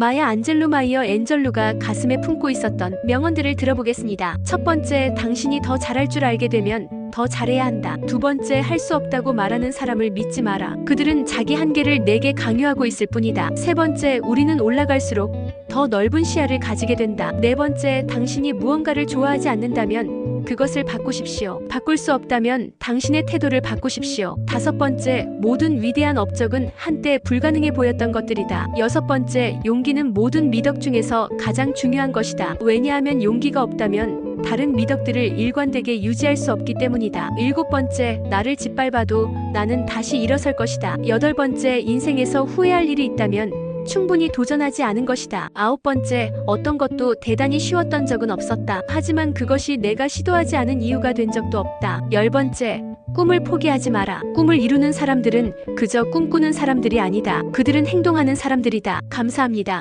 마야 안젤로 마이어 엔젤루가 가슴에 품고 있었던 명언들을 들어보겠습니다. 첫 번째, 당신이 더 잘할 줄 알게 되면 더 잘해야 한다. 두 번째, 할 수 없다고 말하는 사람을 믿지 마라. 그들은 자기 한계를 내게 강요하고 있을 뿐이다. 세 번째, 우리는 올라갈수록 더 넓은 시야를 가지게 된다. 네 번째, 당신이 무언가를 좋아하지 않는다면 그것을 바꾸십시오. 바꿀 수 없다면 당신의 태도를 바꾸십시오. 다섯 번째, 모든 위대한 업적은 한때 불가능해 보였던 것들이다. 여섯 번째, 용기는 모든 미덕 중에서 가장 중요한 것이다. 왜냐하면 용기가 없다면 다른 미덕들을 일관되게 유지할 수 없기 때문이다. 일곱 번째, 나를 짓밟아도 나는 다시 일어설 것이다. 여덟 번째, 인생에서 후회할 일이 있다면 충분히 도전하지 않은 것이다. 아홉 번째, 어떤 것도 대단히 쉬웠던 적은 없었다. 하지만 그것이 내가 시도하지 않은 이유가 된 적도 없다. 열 번째, 꿈을 포기하지 마라. 꿈을 이루는 사람들은 그저 꿈꾸는 사람들이 아니다. 그들은 행동하는 사람들이다. 감사합니다.